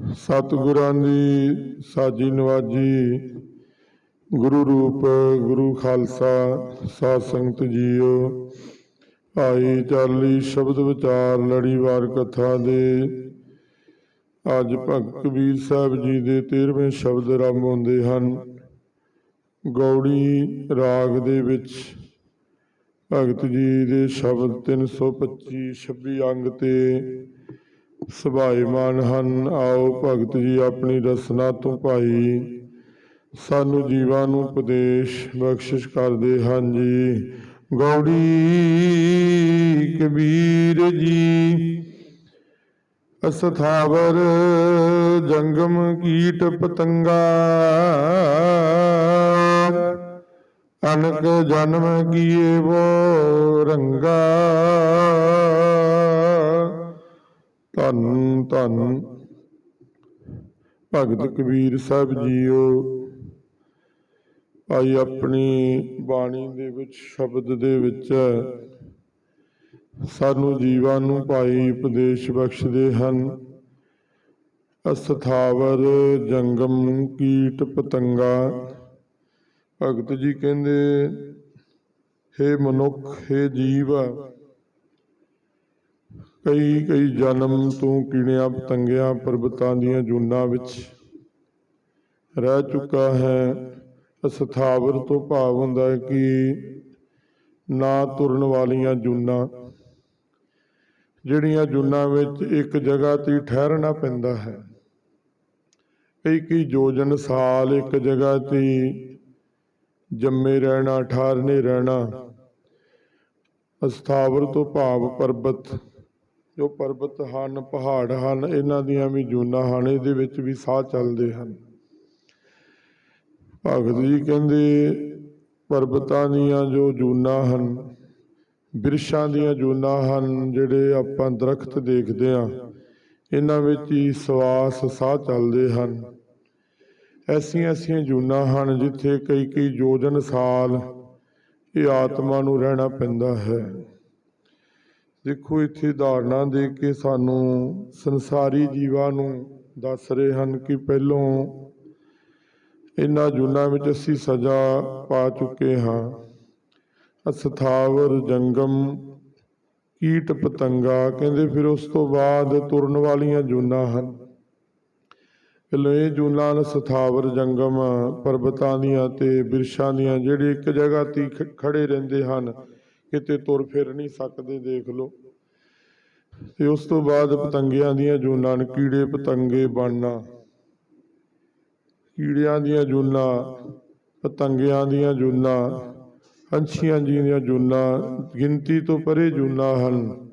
ਸਤਿਗੁਰਾਂ ਦੀ ਸਾਜੀ ਨਵਾਜੀ ਗੁਰੂ ਰੂਪ, ਗੁਰੂ ਖਾਲਸਾ, ਸਾਧ ਸੰਗਤ ਜੀਓ, ਆਈ ਚਾਲੀ ਸ਼ਬਦ ਵਿਚਾਰ ਲੜੀਵਾਰ ਕਥਾ ਦੇ। ਅੱਜ ਭਗਤ ਕਬੀਰ ਸਾਹਿਬ ਜੀ ਦੇ 13ਵੇਂ ਸ਼ਬਦ ਆਰੰਭ ਹੁੰਦੇ ਹਨ। ਗੌੜੀ ਰਾਗ ਦੇ ਵਿੱਚ ਭਗਤ ਜੀ ਦੇ ਸ਼ਬਦ 325 26 ਅੰਗ ਤੇ ਸੁਭਾਏਮਾਨ ਹਨ, ਆਓ ਭਗਤ ਜੀ ਆਪਣੀ ਰਸਨਾ ਤੋਂ ਭਾਈ। ਸਾਨੂੰ ਜੀਵਾਂ ਨੂੰ ਉਪਦੇਸ਼, ਬਖਸ਼ਿਸ਼ ਕਰਦੇ ਹਨ ਜੀ। ਗੌੜੀ ਕਬੀਰ ਜੀ, ਅਸਥਾਵਰ ਜੰਗਮ ਕੀਟ ਪਤੰਗਾ। ਅਨਕ ਜਨਮ ਕੀਏ ਵੋ ਰੰਗਾ। ਧੰਨ ਧੰਨ। ਭਗਤ ਕਬੀਰ ਸਾਹਿਬ ਜੀਓ ਆਈ ਆਪਣੀ ਬਾਣੀ ਦੇ ਵਿੱਚ, ਸ਼ਬਦ ਦੇ ਵਿੱਚ ਸਾਨੂੰ ਜੀਵਾਂ ਨੂੰ ਭਾਈ ਉਪਦੇਸ਼ ਬਖਸ਼ਦੇ ਹਨ। ਅਸਥਾਵਰ ਜੰਗਮ ਕੀਟ ਪਤੰਗਾ। ਭਗਤ ਜੀ ਕਹਿੰਦੇ, ਹੇ ਮਨੁੱਖ, ਹੇ ਜੀਵ ਕਈ ਕਈ ਜਨਮ ਤੋਂ ਕੀੜਿਆਂ ਪਤੰਗਿਆਂ ਪਰਬਤਾਂ ਦੀਆਂ ਜੂਨਾਂ ਵਿੱਚ ਰਹਿ ਚੁੱਕਾ ਹੈ। ਅਸਥਾਵਰ ਤੋਂ ਭਾਵ ਹੁੰਦਾ ਹੈ ਕਿ ਨਾ ਤੁਰਨ ਵਾਲੀਆਂ ਜੂਨਾਂ, ਜਿਹੜੀਆਂ ਜੁਨਾਂ ਵਿੱਚ ਇੱਕ ਜਗ੍ਹਾ ਤੇ ਠਹਿਰਨਾ ਪੈਂਦਾ ਹੈ। ਕਈ ਕਈ ਯੋਜਨ ਸਾਲ ਇੱਕ ਜਗ੍ਹਾ ਤੇ ਜੰਮੇ ਰਹਿਣਾ, ਠਾਰਨੇ ਰਹਿਣਾ ਅਸਥਾਵਰ ਤੋਂ ਭਾਵ ਪਰਬਤ ਜੋ ਪਰਬਤ ਹਨ, ਪਹਾੜ ਹਨ, ਇਹਨਾਂ ਦੀਆਂ ਵੀ ਜੂਨਾਂ ਹਨ, ਇਹਦੇ ਵਿੱਚ ਵੀ ਸਾਹ ਚੱਲਦੇ ਹਨ। ਭਗਤ ਜੀ ਕਹਿੰਦੇ, ਪਰਬਤਾਂ ਦੀਆਂ ਜੋ ਜੂਨਾਂ ਹਨ, ਬਿਰਸ਼ਾਂ ਦੀਆਂ ਜੂਨਾਂ ਹਨ, ਜਿਹੜੇ ਆਪਾਂ ਦਰਖਤ ਦੇਖਦੇ ਆ ਇਹਨਾਂ ਵਿੱਚ ਹੀ ਸਵਾਸ, ਸਾਹ ਚੱਲਦੇ ਹਨ। ਐਸੀਆਂ ਐਸੀਆਂ ਜੂਨਾਂ ਹਨ ਜਿੱਥੇ ਕਈ ਕਈ ਯੋਜਨ ਸਾਲ ਇਹ ਆਤਮਾ ਨੂੰ ਰਹਿਣਾ ਪੈਂਦਾ ਹੈ। ਦੇਖੋ, ਇੱਥੇ ਉਦਾਹਰਨਾਂ ਦੇ ਕੇ ਸਾਨੂੰ ਸੰਸਾਰੀ ਜੀਵਾਂ ਨੂੰ ਦੱਸ ਰਹੇ ਹਨ ਕਿ ਪਹਿਲੋਂ ਇਹਨਾਂ ਜੂਨਾਂ ਵਿੱਚ ਅਸੀਂ ਸਜ਼ਾ ਪਾ ਚੁੱਕੇ ਹਾਂ। ਅਸਥਾਵਰ ਜੰਗਮ, ਕੀਟ ਪਤੰਗਾ, ਕਹਿੰਦੇ ਫਿਰ ਉਸ ਤੋਂ ਬਾਅਦ ਤੁਰਨ ਵਾਲੀਆਂ ਜੂਨਾਂ ਹਨ। ਪਹਿਲਾਂ ਇਹ ਜੂਨਾਂ ਸਥਾਵਰ ਜੰਗਮ, ਪਰਬਤਾਂ ਦੀਆਂ ਤੇ ਬਿਰਸ਼ਾਂ ਦੀਆਂ, ਜਿਹੜੇ ਇੱਕ ਜਗ੍ਹਾ ਤੇ ਹੀ ਖੜੇ ਰਹਿੰਦੇ ਹਨ। ਕਿਤੇ ਤੁਰ ਫਿਰ ਨਹੀਂ ਸਕਦੇ, ਦੇਖ ਲਓ। ਤੇ ਉਸ ਤੋਂ ਬਾਅਦ ਪਤੰਗਿਆਂ ਦੀਆਂ ਜੂਨਾਂ ਕੀੜੇ ਪਤੰਗੇ ਬਣਨਾ। ਕੀੜਿਆਂ ਦੀਆਂ ਜੂਨਾਂ, ਪਤੰਗਿਆਂ ਦੀਆਂ ਜੂਨਾਂ, ਪੰਛੀਆਂ ਜੀ ਦੀਆਂ ਜੂਨਾਂ, ਗਿਣਤੀ ਤੋਂ ਪਰੇ ਜੂਨਾਂ ਹਨ,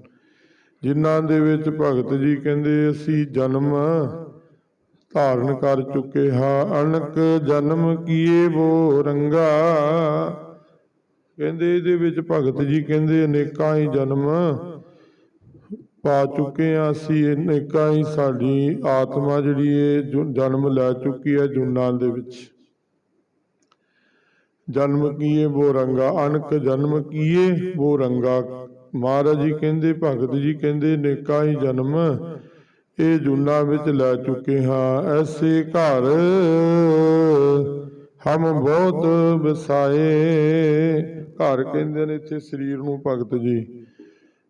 ਜਿਨ੍ਹਾਂ ਦੇ ਵਿੱਚ ਭਗਤ ਜੀ ਕਹਿੰਦੇ, ਅਸੀਂ ਜਨਮ ਧਾਰਨ ਕਰ ਚੁੱਕੇ ਹਾਂ। ਅਣਕ ਜਨਮ ਕੀਏ ਵੋ ਰੰਗਾ? ਕਹਿੰਦੇ ਇਹਦੇ ਵਿੱਚ ਭਗਤ ਜੀ ਕਹਿੰਦੇ, ਅਨੇਕਾਂ ਹੀ ਜਨਮ ਪਾ ਚੁੱਕੇ ਹਾਂ ਅਸੀਂ, ਅਨੇਕਾਂ ਹੀ ਸਾਡੀ ਆਤਮਾ ਜਿਹੜੀ ਇਹ ਜਨਮ ਲੈ ਚੁੱਕੀ ਹੈ ਜੁਨਾਂ ਦੇ ਵਿੱਚ। ਜਨਮ ਕੀਏ ਵੋ ਰੰਗਾ ਅਨਕ ਜਨਮ ਕੀਏ ਵੋ ਰੰਗਾ। ਮਹਾਰਾਜ ਜੀ ਕਹਿੰਦੇ, ਭਗਤ ਜੀ ਕਹਿੰਦੇ ਨੇਕਾਂ ਹੀ ਜਨਮ ਇਹ ਜੁਨਾ ਵਿੱਚ ਲੈ ਚੁੱਕੇ ਹਾਂ। ਐਸੇ ਘਰ ਹਮ ਬਹੁਤ ਵਸਾਏ ਘਰ ਕਹਿੰਦੇ ਨੇ ਇੱਥੇ ਸਰੀਰ ਨੂੰ ਭਗਤ ਜੀ।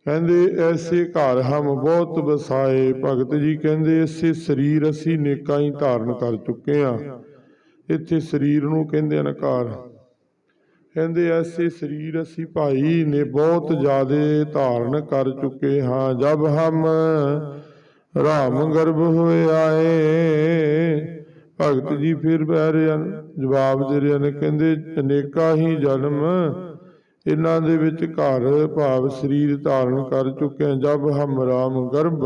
ਕਹਿੰਦੇ ਐਸੇ ਘਰ ਹਮ ਬਹੁਤ ਵਸਾਏ ਭਗਤ ਜੀ ਕਹਿੰਦੇ ਐਸੇ ਸਰੀਰ ਅਸੀਂ ਨੇਕਾਂ ਹੀ ਧਾਰਨ ਕਰ ਚੁੱਕੇ ਹਾਂ। ਇੱਥੇ ਸਰੀਰ ਨੂੰ ਕਹਿੰਦੇ ਨੇ ਘਰ। ਕਹਿੰਦੇ ਐਸੇ ਸਰੀਰ ਅਸੀਂ ਭਾਈ ਨੇ ਬਹੁਤ ਜ਼ਿਆਦੇ ਧਾਰਨ ਕਰ ਚੁੱਕੇ ਹਾਂ। ਜਬ ਹਮ ਰਾਮ ਗਰਭ ਹੋਏ ਆਏ ਭਗਤ ਜੀ ਫਿਰ ਬਹਿ ਰਹੇ ਹਨ। ਜਵਾਬ ਦੇ ਰਹੇ ਹਨ ਕਹਿੰਦੇ ਅਨੇਕਾਂ ਹੀ ਜਨਮ ਇਹਨਾਂ ਦੇ ਵਿੱਚ ਘਰ ਭਾਵ ਸਰੀਰ ਧਾਰਨ ਕਰ ਚੁੱਕੇ ਹਾਂ ਜਬ ਹਮ ਰਾਮ ਗਰਭ,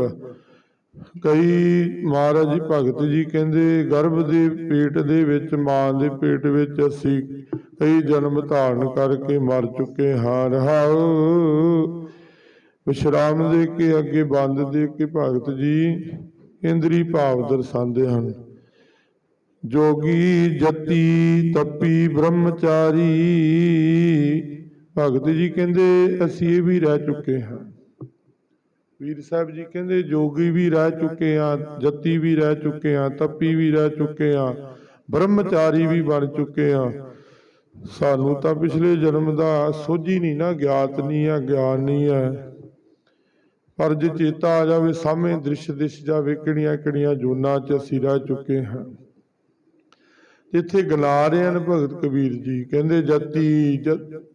ਕਈ ਮਹਾਰਾਜ ਭਗਤ ਜੀ ਕਹਿੰਦੇ, ਗਰਭ ਦੇ ਪੇਟ ਦੇ ਵਿੱਚ, ਮਾਂ ਦੇ ਪੇਟ ਵਿੱਚ ਅਸੀਂ ਕਈ ਜਨਮ ਧਾਰਨ ਕਰਕੇ ਮਰ ਚੁੱਕੇ ਹਾਂ। ਰਹਾਉ। ਵਿਸ਼ਰਾਮ ਦੇ ਕੇ, ਅੱਗੇ ਬੰਦ ਦੇ ਕੇ ਭਗਤ ਜੀ ਇੰਦਰੀ ਭਾਵ ਦਰਸਾਉਂਦੇ ਹਨ। ਜੋਗੀ ਜਤੀ ਤਪੀ ਬ੍ਰਹਮਚਾਰੀ ਭਗਤ ਜੀ ਕਹਿੰਦੇ, ਅਸੀਂ ਇਹ ਵੀ ਰਹਿ ਚੁੱਕੇ ਹਾਂ। ਵੀਰ ਸਾਹਿਬ ਜੀ ਕਹਿੰਦੇ, ਜੋਗੀ ਵੀ ਰਹਿ ਚੁੱਕੇ ਆ ਜੱਤੀ ਵੀ ਰਹਿ ਚੁੱਕੇ ਆ ਤੱਪੀ ਵੀ ਰਹਿ ਚੁੱਕੇ ਆ ਬ੍ਰਹਮਚਾਰੀ ਵੀ ਬਣ ਚੁੱਕੇ ਆ ਸਾਨੂੰ ਤਾਂ ਪਿਛਲੇ ਜਨਮ ਦਾ ਸੋਝੀ ਨਹੀਂ ਨਾ, ਗਿਆਤ ਨਹੀਂ ਆ, ਗਿਆਨ ਨਹੀਂ ਹੈ ਪਰ ਜੇ ਚੇਤਾ ਆ ਜਾਵੇ, ਸਾਹਮਣੇ ਦ੍ਰਿਸ਼ ਦਿਸ ਜਾਵੇ ਕਿਹੜੀਆਂ ਕਿਹੜੀਆਂ ਜੂਨਾਂ 'ਚ ਅਸੀਂ ਰਹਿ ਚੁੱਕੇ ਹਾਂ। ਇੱਥੇ ਗਲਾ ਰਹੇ ਹਨ ਭਗਤ ਕਬੀਰ ਜੀ ਕਹਿੰਦੇ, ਜਤੀ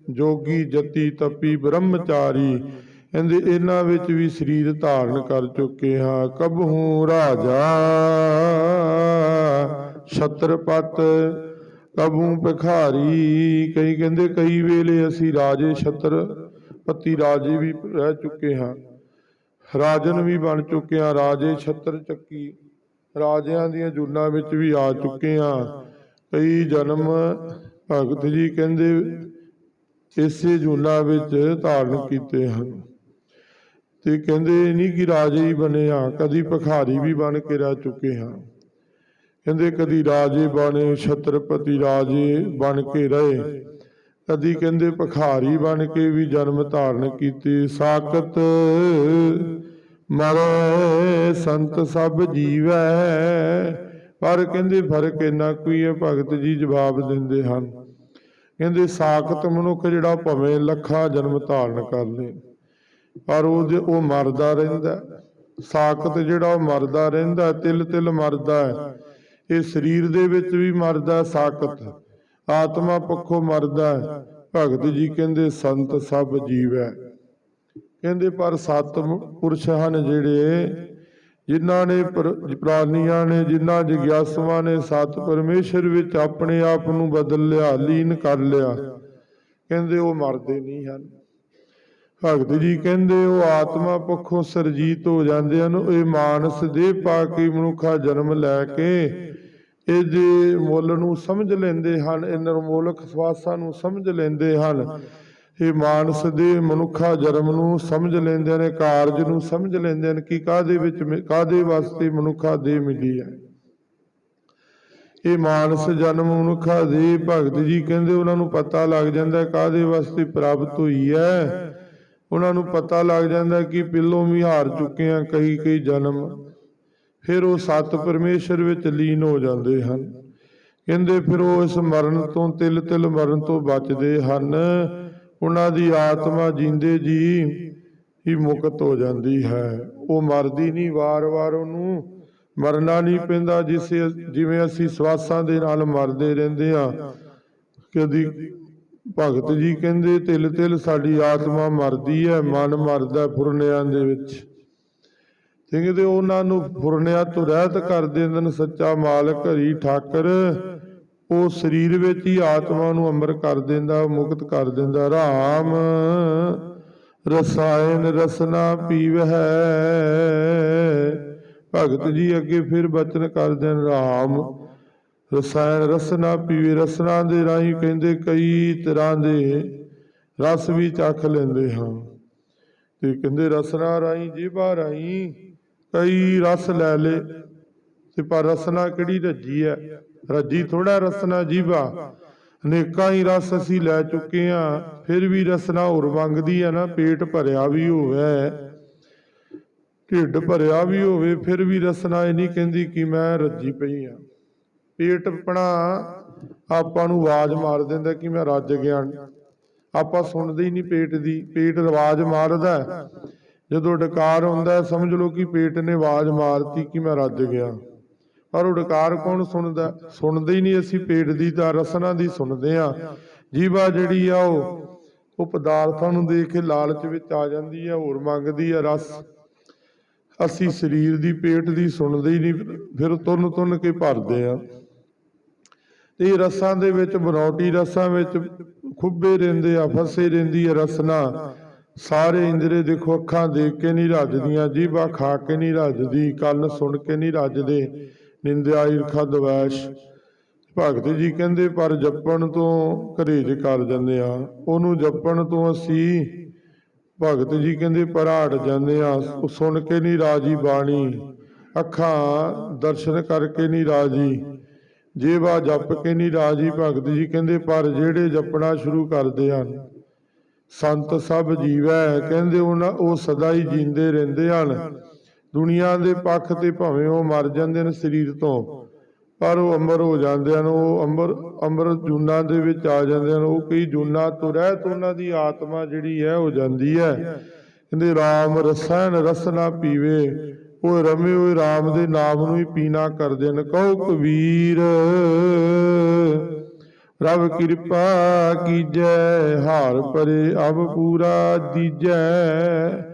ਜੋਗੀ ਜਤੀ ਤਪੀ ਬ੍ਰਹਮਚਾਰੀ। ਕਹਿੰਦੇ, ਇਹਨਾਂ ਵਿੱਚ ਵੀ ਸਰੀਰ ਧਾਰਨ ਕਰ ਚੁੱਕੇ ਹਾਂ। ਕਬਹੂ ਰਾਜਾ? ਛਤਰਪਤ। ਕਬੂ ਭਿਖਾਰੀ? ਕਈ ਕਹਿੰਦੇ, ਕਈ ਵੇਲੇ ਅਸੀਂ ਰਾਜੇ ਛਤਰਪਤੀ ਰਾਜੇ ਵੀ ਰਹਿ ਚੁੱਕੇ ਹਾਂ। ਰਾਜਨ ਵੀ ਬਣ ਚੁੱਕੇ ਹਾਂ। ਰਾਜੇ ਛਤਰ ਚੱਕੀ। ਰਾਜਿਆਂ ਦੀਆਂ ਜੂਨਾਂ ਵਿੱਚ ਵੀ ਆ ਚੁੱਕੇ ਹਾਂ। ਕਈ ਜਨਮ ਭਗਤ ਜੀ ਕਹਿੰਦੇ ਇਸੇ ਜੂਨਾਂ ਵਿੱਚ ਧਾਰਨ ਕੀਤੇ ਹਨ। ਤੇ ਕਹਿੰਦੇ ਇਹ ਨਹੀਂ ਕਿ ਰਾਜੇ ਹੀ ਬਣੇ ਆ ਕਦੀ ਭਖਾਰੀ ਵੀ ਬਣ ਕੇ ਰਹਿ ਚੁੱਕੇ ਹਾਂ। ਕਹਿੰਦੇ ਕਦੀ ਰਾਜੇ ਬਣੇ, ਛਤਰਪਤੀ ਰਾਜੇ ਬਣ ਕੇ ਰਹੇ। ਕਦੀ ਕਹਿੰਦੇ ਭਖਾਰੀ ਬਣ ਕੇ ਵੀ ਜਨਮ ਧਾਰਨ ਕੀਤੇ। ਸਾਖਤ ਮਰੈ ਸੰਤ ਸਭ ਜੀਵੈ ਪਰ ਕਹਿੰਦੇ ਫ਼ਰਕ ਇੰਨਾ ਕੋਈ ਹੈ ਭਗਤ ਜੀ ਜਵਾਬ ਦਿੰਦੇ ਹਨ। ਕਹਿੰਦੇ ਸਾਖਤ ਮਨੁੱਖ ਜਿਹੜਾ ਭਵੇਂ ਲੱਖਾਂ ਜਨਮ ਧਾਰਨ ਕਰ ਲੇ, ਪਰ ਉਹ ਉਹ ਮਰਦਾ ਰਹਿੰਦਾ ਸਾਖਤ ਜਿਹੜਾ ਉਹ ਮਰਦਾ ਰਹਿੰਦਾ ਤਿਲ ਤਿਲ ਮਰਦਾ ਹੈ। ਇਹ ਸਰੀਰ ਦੇ ਵਿੱਚ ਵੀ ਮਰਦਾ ਹੈ, ਸਾਖਤ। ਆਤਮਾ ਪੱਖੋਂ ਮਰਦਾ ਹੈ। ਭਗਤ ਜੀ ਕਹਿੰਦੇ ਸੰਤ ਸਭ ਜੀਵ। ਹੈ ਕਹਿੰਦੇ ਪਰ ਸਤ ਪੁਰਸ਼ ਹਨ ਜਿਹੜੇ ਜਿਨ੍ਹਾਂ ਨੇ ਪ੍ਰਾਨੀਆਂ ਨੇ, ਜਿਨ੍ਹਾਂ ਜਿਗਿਆਸੂਆਂ ਨੇ ਸਤ ਪਰਮੇਸ਼ਰ ਵਿੱਚ ਆਪਣੇ ਆਪ ਨੂੰ ਬਦਲ ਲਿਆ, ਲੀਨ ਕਰ ਲਿਆ। ਕਹਿੰਦੇ ਉਹ ਮਰਦੇ ਨਹੀਂ ਹਨ। ਭਗਤ ਜੀ ਕਹਿੰਦੇ ਉਹ ਆਤਮਾ ਪੱਖੋਂ ਸਰਜੀਤ ਹੋ ਜਾਂਦੇ ਹਨ। ਇਹ ਮਾਨਸ ਦੇ ਪਾ ਕੇ ਮਨੁੱਖਾ ਜਨਮ ਲੈ ਕੇ ਇਹਦੇ ਮੁੱਲ ਨੂੰ ਸਮਝ ਲੈਂਦੇ ਹਨ, ਇਹ ਨਿਰਮੋਲਕ ਸਵਾਸਾਂ ਨੂੰ ਸਮਝ ਲੈਂਦੇ ਹਨ। ਇਹ ਮਾਨਸ ਦੇ ਮਨੁੱਖਾ ਜਨਮ ਨੂੰ ਸਮਝ ਲੈਂਦੇ ਨੇ, ਕਾਰਜ ਨੂੰ ਸਮਝ ਲੈਂਦੇ ਨੇ ਕਿ ਕਾਦੇ ਵਿੱਚ ਮ- ਕਾਹਦੇ ਵਾਸਤੇ ਮਨੁੱਖਾ ਦੇ ਮਿਲੀ ਹੈ। ਇਹ ਮਾਨਸ ਜਨਮ ਮਨੁੱਖਾ ਦੇ ਭਗਤ ਜੀ ਕਹਿੰਦੇ ਉਹਨਾਂ ਨੂੰ ਪਤਾ ਲੱਗ ਜਾਂਦਾ ਕਾਦੇ ਵਾਸਤੇ ਪ੍ਰਾਪਤ ਹੋਈ ਹੈ। ਉਹਨਾਂ ਨੂੰ ਪਤਾ ਲੱਗ ਜਾਂਦਾ ਕਿ ਪਿੱਲੋਂ ਵੀ ਹਾਰ ਚੁੱਕੇ ਆ ਕਈ ਕਈ ਜਨਮ। ਫਿਰ ਉਹ ਸਤ ਪਰਮੇਸ਼ਰ ਵਿੱਚ ਲੀਨ ਹੋ ਜਾਂਦੇ ਹਨ। ਕਹਿੰਦੇ ਫਿਰ ਉਹ ਇਸ ਮਰਨ ਤੋਂ ਤਿਲ ਤਿਲ ਮਰਨ ਤੋਂ ਬਚਦੇ ਹਨ। ਉਹਨਾਂ ਦੀ ਆਤਮਾ ਜਿੰਦੇ ਜੀ ਹੀ ਮੁਕਤ ਹੋ ਜਾਂਦੀ ਹੈ। ਉਹ ਮਰਦੀ ਨਹੀਂ, ਵਾਰ-ਵਾਰ ਉਹਨੂੰ ਮਰਨਾ ਨਹੀਂ ਪੈਂਦਾ, ਜਿਸੇ ਜਿਵੇਂ ਅਸੀਂ ਸਵਾਸਾਂ ਦੇ ਨਾਲ ਮਰਦੇ ਰਹਿੰਦੇ ਆ ਕਦੀ ਭਗਤ ਜੀ ਕਹਿੰਦੇ ਤਿਲ ਤਿਲ ਸਾਡੀ ਆਤਮਾ ਮਰਦੀ ਹੈ, ਮਨ ਮਰਦਾ ਫੁਰਨਿਆਂ ਦੇ ਵਿੱਚ। ਤੇ ਉਹਨਾਂ ਨੂੰ ਫੁਰਨਿਆਂ ਤੋਂ ਰਹਿਤ ਕਰ ਦਿੰਦੇ ਨੇ ਸੱਚਾ ਮਾਲਕ ਹਰੀ ਠਾਕਰ। ਉਹ ਸਰੀਰ ਵਿੱਚ ਹੀ ਆਤਮਾ ਨੂੰ ਅਮਰ ਕਰ ਦਿੰਦਾ, ਮੁਕਤ ਕਰ ਦਿੰਦਾ। ਰਾਮ, ਰਸਾਇਣ ਰਸਨਾ ਪੀਵਹਿ। ਭਗਤ ਜੀ ਅੱਗੇ ਫਿਰ ਬਚਨ ਕਰਦੇ ਨੇ ਰਾਮ। ਰਸਾਇਣ ਰਸਨਾ ਪੀਵੇ, ਰਸਨਾ ਦੇ ਰਾਹੀਂ ਕਹਿੰਦੇ ਕਈ ਤਰ੍ਹਾਂ ਦੇ ਰਸ ਵੀ ਚੱਖ ਲੈਂਦੇ ਹਾਂ। ਤੇ ਕਹਿੰਦੇ ਰਸਨਾ ਰਾਹੀਂ ਜੀਭਾ ਰਾਹੀਂ ਕਈ ਰਸ ਲੈ ਲੇ ਤੇ ਪਰ ਰਸਨਾ ਕਿਹੜੀ ਰੱਜੀ ਹੈ? ਰੱਜੀ ਥੋੜਾ ਰਸਨਾ ਜੀਵਾ। ਅਨੇਕਾਂ ਹੀ ਰਸ ਅਸੀਂ ਲੈ ਚੁੱਕੇ ਆ ਫਿਰ ਵੀ ਰਸਨਾ ਹੋਰ ਮੰਗਦੀ ਹੈ ਨਾ, ਪੇਟ ਭਰਿਆ ਵੀ ਹੋਵੇ। ਢਿੱਡ ਭਰਿਆ ਵੀ ਹੋਵੇ, ਫਿਰ ਵੀ ਰਸਨਾ ਇਹ ਨਹੀਂ ਕਹਿੰਦੀ ਕਿ ਮੈਂ ਰੱਜੀ ਪਈ ਆ ਪੇਟ ਆਪਣਾ ਆਪਾਂ ਨੂੰ ਆਵਾਜ਼ ਮਾਰ ਦਿੰਦਾ ਕਿ ਮੈਂ ਰੱਜ ਗਿਆ। ਆਪਾਂ ਸੁਣਦੇ ਹੀ ਨਹੀਂ ਪੇਟ ਦੀ, ਪੇਟ ਆਵਾਜ਼ ਮਾਰਦਾ। ਜਦੋਂ ਡਕਾਰ ਹੁੰਦਾ ਸਮਝ ਲਓ ਕਿ ਪੇਟ ਨੇ ਆਵਾਜ਼ ਮਾਰਤੀ ਕਿ ਮੈਂ ਰੱਜ ਗਿਆ। ਪਰ ਉਡਕਾਰ ਕੌਣ ਸੁਣਦਾ? ਸੁਣਦੇ ਹੀ ਨਹੀਂ ਅਸੀਂ, ਪੇਟ ਦੀ ਤਾਂ ਰਸਨਾ ਦੀ ਸੁਣਦੇ ਆ ਜੀਵਾ ਜਿਹੜੀ ਆ ਉਹ ਉਹ ਪਦਾਰਥਾਂ ਨੂੰ ਦੇਖ ਕੇ ਲਾਲਚ ਵਿੱਚ ਆ ਜਾਂਦੀ ਆ, ਹੋਰ ਮੰਗਦੀ ਆ ਰਸ। ਅਸੀਂ ਸਰੀਰ ਦੀ, ਪੇਟ ਦੀ ਸੁਣਦੇ ਹੀ ਨਹੀਂ, ਫਿਰ ਤੁੰਨ ਤੁੰਨ ਕੇ ਭਰਦੇ ਆ ਤੇ ਇਹ ਰਸਾਂ ਦੇ ਵਿੱਚ ਬਨੌਟੀ ਰਸਾਂ ਵਿੱਚ ਖੁੱਬੇ ਰਹਿੰਦੇ ਆ, ਫਸੇ ਰਹਿੰਦੀ ਆ ਰਸਨਾ। ਸਾਰੇ ਇੰਦਰੇ ਦੇਖੋ, ਅੱਖਾਂ ਦੇਖ ਕੇ ਨਹੀਂ ਰੱਜਦੀਆਂ ਜੀਭਾਂ ਖਾ ਕੇ ਨਹੀਂ ਰੱਜਦੀ, ਕੰਨ ਸੁਣ ਕੇ ਨਹੀਂ ਰੱਜਦੇ। ਨਿੰਦਿਆ ਈਰਖਾ ਦਵੈਸ਼ ਭਗਤ ਜੀ ਕਹਿੰਦੇ, ਪਰ ਜਪਣ ਤੋਂ ਘਰੇਜ ਕਰ ਜਾਂਦੇ ਆ ਉਹਨੂੰ ਜਪਣ ਤੋਂ ਅਸੀਂ ਭਗਤ ਜੀ ਕਹਿੰਦੇ ਪਰ ਹਟ ਜਾਂਦੇ ਆ ਸੁਣ ਕੇ ਨਹੀਂ ਰਾਜੀ ਬਾਣੀ। ਅੱਖਾਂ ਦਰਸ਼ਨ ਕਰਕੇ ਨਹੀਂ ਰਾਜੀ। ਜੇਵਾ ਜਪ ਕੇ ਨਹੀਂ ਰਾਜੀ। ਭਗਤ ਜੀ ਕਹਿੰਦੇ, ਪਰ ਜਿਹੜੇ ਜਪਣਾ ਸ਼ੁਰੂ ਕਰਦੇ ਹਨ, ਸੰਤ ਸਭ ਜੀਵੈ। ਕਹਿੰਦੇ, ਉਹਨਾਂ ਉਹ ਸਦਾ ਹੀ ਜੀਂਦੇ ਰਹਿੰਦੇ ਹਨ। ਦੁਨੀਆ ਦੇ ਪੱਖ ਤੇ ਭਾਵੇਂ ਉਹ ਮਰ ਜਾਂਦੇ ਨੇ ਸਰੀਰ ਤੋਂ, ਪਰ ਉਹ ਅੰਮ੍ਰਿਤ ਹੋ ਜਾਂਦੇ ਹਨ, ਉਹ ਅੰਮ੍ਰਿਤ ਅੰਮ੍ਰਿਤ ਜੂਨਾਂ ਦੇ ਵਿੱਚ ਆ ਜਾਂਦੇ ਹਨ, ਉਹ ਕਈ ਜੂਨਾਂ ਤੋਂ ਰਹਿਤ ਉਹਨਾਂ ਦੀ ਆਤਮਾ ਜਿਹੜੀ ਹੈ ਹੋ ਜਾਂਦੀ ਹੈ। ਕਹਿੰਦੇ RAM ਰਸਨ, ਰਸ ਨਾ ਪੀਵੇ, ਉਹ ਰਮੇ ਹੋਏ RAM ਦੇ ਨਾਮ ਨੂੰ ਹੀ ਪੀਣਾ ਕਰਦੇ ਨੇ, ਕਹੋ ਕਬੀਰ, ਰਬ ਕਿਰਪਾ ਕੀਜੈ, ਹਾਰ ਪਰੇ ਅਬ ਪੂਰਾ ਦੀਜੈ।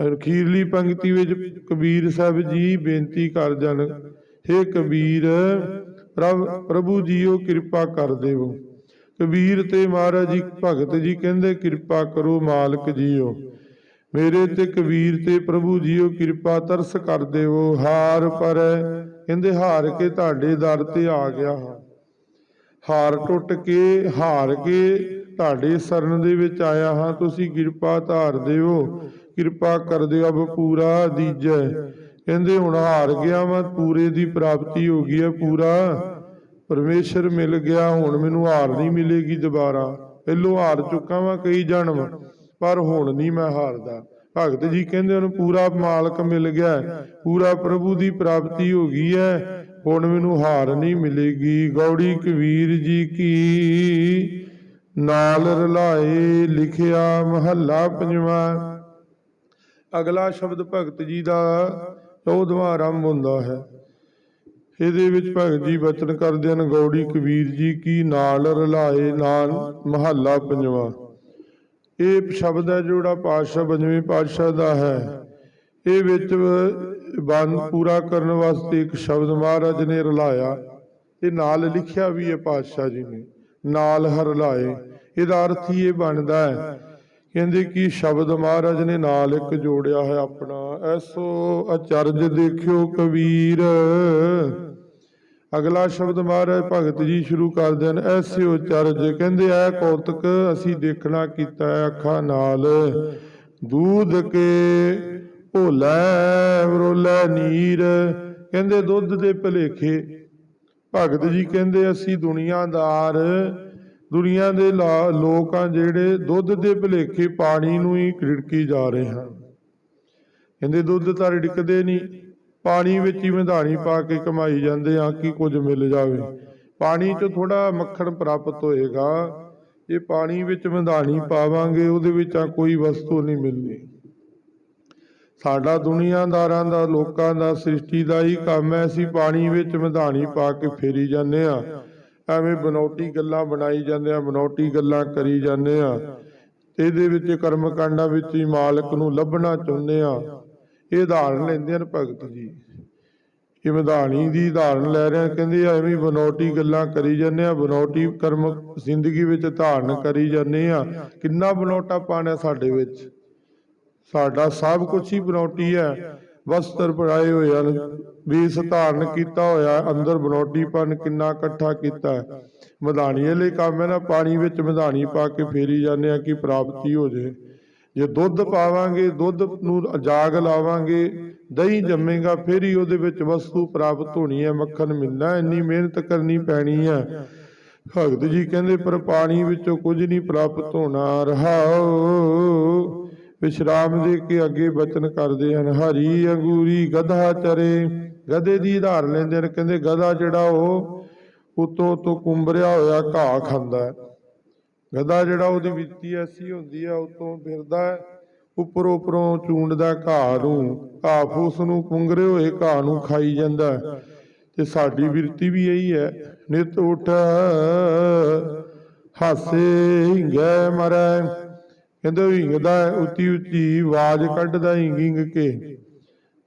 ਅਖੀਰਲੀ ਪੰਕਤੀ ਵਿੱਚ ਕਬੀਰ ਸਾਹਿਬ ਜੀ ਬੇਨਤੀ ਕਰ ਜਨ ਹੇ ਕਬੀਰ, ਪ੍ਰਭ, ਪ੍ਰਭੂ ਜੀਓ ਕਿਰਪਾ ਕਰ ਦੇਵੋ। ਕਬੀਰ ਤੇ ਮਹਾਰਾਜ ਜੀ ਭਗਤ ਜੀ ਕਹਿੰਦੇ, ਕਿਰਪਾ ਕਰੋ ਮਾਲਕ ਜੀਓ। ਮੇਰੇ ਤੇ ਕਬੀਰ ਤੇ ਪ੍ਰਭੂ ਜੀਓ ਕਿਰਪਾ ਤਰਸ ਕਰ ਦੇਵੋ। ਹਾਰ ਪਰ ਕਹਿੰਦੇ, ਹਾਰ ਕੇ ਤੁਹਾਡੇ ਦਰ ਤੇ ਆ ਗਿਆ ਹਾਂ। ਹਾਰ ਟੁੱਟ ਕੇ, ਹਾਰ ਕੇ ਤੁਹਾਡੇ ਸਰਨ ਦੇ ਵਿੱਚ ਆਇਆ ਹਾਂ। ਤੁਸੀਂ ਕਿਰਪਾ ਧਾਰ ਦਿਓ ਕਿਰਪਾ ਕਰ ਦਿਓ ਅਬ ਪੂਰਾ ਦੀਜੈ। ਕਹਿੰਦੇ ਹੁਣ ਹਾਰ ਗਿਆ ਮੈਂ ਪੂਰੇ ਦੀ ਪ੍ਰਾਪਤੀ ਹੋ ਗਈ ਹੈ ਪੂਰਾ। ਪਰਮੇਸ਼ਰ ਮਿਲ ਗਿਆ, ਹੁਣ ਮੈਨੂੰ ਹਾਰ ਨਹੀਂ ਮਿਲੇਗੀ ਦੁਬਾਰਾ। ਪਹਿਲੋਂ ਹਾਰ ਚੁੱਕਾ ਮੈਂ ਕਈ ਜਨਮ ਪਰ ਹੁਣ ਨਹੀਂ ਮੈਂ ਹਾਰਦਾ। ਭਗਤ ਜੀ ਕਹਿੰਦੇ ਉਹਨੂੰ ਪੂਰਾ ਮਾਲਕ ਮਿਲ ਗਿਆ, ਪੂਰਾ ਪ੍ਰਭੂ ਦੀ ਪ੍ਰਾਪਤੀ ਹੋ ਗਈ ਹੈ ਹੁਣ ਮੈਨੂੰ ਹਾਰ ਨਹੀਂ ਮਿਲੇਗੀ। ਗੌੜੀ ਕਬੀਰ ਜੀ ਕੀ ਨਾਲ ਰਲਾਏ, ਲਿਖਿਆ ਮਹੱਲਾ ਪੰਜਵਾਂ। ਅਗਲਾ ਸ਼ਬਦ ਭਗਤ ਜੀ ਦਾ 14ਵਾਂ ਆਰੰਭ ਹੁੰਦਾ ਹੈ। ਇਹਦੇ ਵਿੱਚ ਭਗਤ ਜੀ ਬਚਨ ਕਰਦੇ ਹਨ, ਗੌੜੀ ਕਬੀਰ ਜੀ ਕੀ ਨਾਲ ਰਲਾਏ ਨਾਲ ਮਹੱਲਾ ਪੰਜਵਾਂ। ਇਹ ਸ਼ਬਦ ਹੈ ਜਿਹੜਾ ਪਾਤਸ਼ਾਹ ਪੰਜਵੇਂ ਪਾਤਸ਼ਾਹ ਦਾ ਹੈ। ਇਹ ਵਿੱਚ ਬੰਦ ਪੂਰਾ ਕਰਨ ਵਾਸਤੇ ਇੱਕ ਸ਼ਬਦ ਮਹਾਰਾਜ ਨੇ ਰਲਾਇਆ। ਇਹ ਨਾਲ ਲਿਖਿਆ ਵੀ ਹੈ ਪਾਤਸ਼ਾਹ ਜੀ ਨੇ। ਨਾਲ ਹਰ ਲਾਏ ਇਹਦਾ ਅਰਥ ਹੀ ਇਹ ਬਣਦਾ ਹੈ ਕਹਿੰਦੇ ਕਿ ਸ਼ਬਦ ਮਹਾਰਾਜ ਨੇ ਨਾਲ ਇੱਕ ਜੋੜਿਆ ਹੈ ਆਪਣਾ। ਐਸੋ ਅਚਰਜ ਦੇਖਿਓ ਕਬੀਰ। ਅਗਲਾ ਸ਼ਬਦ ਮਹਾਰਾਜ ਭਗਤ ਜੀ ਸ਼ੁਰੂ ਕਰਦੇ ਹਨ ਐਸੇ ਉਚਰਜ ਕਹਿੰਦੇ, ਐ ਕੌਤਕ ਅਸੀਂ ਦੇਖਣਾ ਕੀਤਾ ਹੈ ਅੱਖਾਂ ਨਾਲ। ਦੂਧ ਕੇ ਭੋਲੇ, ਵਰੋਲੇ ਨੀਰ। ਕਹਿੰਦੇ, ਦੁੱਧ ਦੇ ਭਲੇਖੇ। ਭਗਤ ਜੀ ਕਹਿੰਦੇ, ਅਸੀਂ ਦੁਨੀਆਦਾਰ ਦੁਨੀਆ ਦੇ ਲਾ- ਲੋਕ ਆ ਜਿਹੜੇ ਦੁੱਧ ਦੇ ਭਲੇਖੇ ਪਾਣੀ ਨੂੰ ਹੀ ਰਿੜਕੀ ਜਾ ਰਹੇ ਹਨ। ਕਹਿੰਦੇ ਦੁੱਧ ਤਾਂ ਰਿੜਕਦੇ ਨਹੀਂ। ਪਾਣੀ ਵਿੱਚ ਹੀ ਮਧਾਣੀ ਪਾ ਕੇ ਕਮਾਈ ਜਾਂਦੇ ਆ ਕਿ ਕੁਝ ਮਿਲ ਜਾਵੇ। ਪਾਣੀ 'ਚ ਥੋੜਾ ਮੱਖਣ ਪ੍ਰਾਪਤ ਹੋਏਗਾ। ਜੇ ਪਾਣੀ ਵਿੱਚ ਮਧਾਣੀ ਪਾਵਾਂਗੇ, ਉਹਦੇ ਵਿੱਚ ਆ ਕੋਈ ਵਸਤੂ ਨਹੀਂ ਮਿਲਣੀ। ਸਾਡਾ ਦੁਨੀਆਦਾਰਾਂ ਦਾ, ਲੋਕਾਂ ਦਾ, ਸ੍ਰਿਸ਼ਟੀ ਦਾ ਹੀ ਕੰਮ ਹੈ। ਅਸੀਂ ਪਾਣੀ ਵਿੱਚ ਮਧਾਣੀ ਪਾ ਕੇ ਫੇਰੀ ਜਾਂਦੇ ਆ ਐਵੇਂ ਬਨੌਟੀ ਗੱਲਾਂ ਬਣਾਈ ਜਾਂਦੇ ਆ, ਬਨੌਟੀ ਗੱਲਾਂ ਕਰੀ ਜਾਂਦੇ ਆ। ਇਹਦੇ ਵਿੱਚ ਕਰਮ ਕਾਂਡਾਂ ਵਿੱਚ ਹੀ ਮਾਲਕ ਨੂੰ ਲੱਭਣਾ ਚਾਹੁੰਦੇ ਆ। ਇਹ ਉਦਾਹਰਨ ਲੈਂਦੇ ਹਨ ਭਗਤ ਜੀ। ਇਹ ਮਧਾਣੀ ਦੀ ਉਦਾਹਰਨ ਲੈ ਰਹੇ ਕਹਿੰਦੇ ਐਵੇਂ ਹੀ ਬਨੌਟੀ ਗੱਲਾਂ ਕਰੀ ਜਾਂਦੇ ਆ, ਬਨੌਟੀ ਕਰਮ ਜ਼ਿੰਦਗੀ ਵਿੱਚ ਧਾਰਨ ਕਰੀ ਜਾਂਦੇ ਆ। ਕਿੰਨਾ ਬਨੌਟਾ ਪਾਣਾ ਸਾਡੇ ਵਿੱਚ। ਸਾਡਾ ਸਭ ਕੁਝ ਹੀ ਬਨੌਟੀ ਹੈ। ਵਸਤਰ ਪੜਾਏ ਹੋਏ ਹਨ। ਵੇਸ ਧਾਰਨ ਕੀਤਾ ਹੋਇਆ, ਅੰਦਰ ਬਨੌਟੀਪਨ ਕਿੰਨਾ ਇਕੱਠਾ ਕੀਤਾ ਹੈ। ਮਧਾਣੀ ਲਈ ਕੰਮ ਹੈ ਨਾ, ਪਾਣੀ ਵਿੱਚ ਮਧਾਣੀ ਪਾ ਕੇ ਫੇਰੀ ਜਾਂਦੇ ਆ ਕਿ ਪ੍ਰਾਪਤੀ ਹੋ ਜੇ ਜੇ ਦੁੱਧ ਪਾਵਾਂਗੇ, ਦੁੱਧ ਨੂੰ ਜਾਗ ਲਾਵਾਂਗੇ, ਦਹੀਂ ਜੰਮੇਗਾ, ਫਿਰ ਹੀ ਉਹਦੇ ਵਿੱਚ ਵਸਤੂ ਪ੍ਰਾਪਤ ਹੋਣੀ ਹੈ, ਮੱਖਣ ਮਿਲਣਾ ਇੰਨੀ ਮਿਹਨਤ ਕਰਨੀ ਪੈਣੀ ਹੈ। ਭਗਤ ਜੀ ਕਹਿੰਦੇ, ਪਰ ਪਾਣੀ ਵਿੱਚੋਂ ਕੁਝ ਨਹੀਂ ਪ੍ਰਾਪਤ ਹੋਣਾ, ਰਹਾਓ। ਵਿਸ਼ਰਾਮ ਦੇ ਕੇ ਅੱਗੇ ਬਚਨ ਕਰਦੇ ਹਨ। ਹਰੀ ਅੰਗੂਰੀ ਗਧਾ ਚਰੇ, ਗਧੇ ਦੀ ਆਧਾਰ ਲੈਂਦੇ ਹਨ। ਕਹਿੰਦੇ ਗਧਾ ਜਿਹੜਾ ਉਹ ਉਤੋਂ ਤੋਂ ਕੁੰਬਰਿਆ ਹੋਇਆ ਘਾਹ ਖਾਂਦਾ ਹੈ। ਗਧਾ ਜਿਹੜਾ ਉਹਦੀ ਵਿੱਤੀ ਐਸੀ ਹੁੰਦੀ ਹੈ, ਉਤੋਂ ਫਿਰਦਾ ਹੈ, ਉੱਪਰੋਂ ਉੱਪਰੋਂ ਚੂੰਡਦਾ ਘਾਹ ਨੂੰ। ਘਾਹ ਫੂਸ ਨੂੰ ਪੁੰਗਰੇ ਹੋਏ ਘਾਹ ਨੂੰ ਖਾਈ ਜਾਂਦਾ ਤੇ ਸਾਡੀ ਬਿਰਤੀ ਵੀ ਇਹੀ ਹੈ, ਨਿਤ ਉਠ, ਹਾਸੇ ਹਿੰਗੈ ਮਰੈ। ਕਹਿੰਦੇ ਹਿੰਗਦਾ ਉੱਚੀ ਉੱਚੀ ਆਵਾਜ਼ ਕੱਢਦਾ ਹਿੰਗ ਕੇ।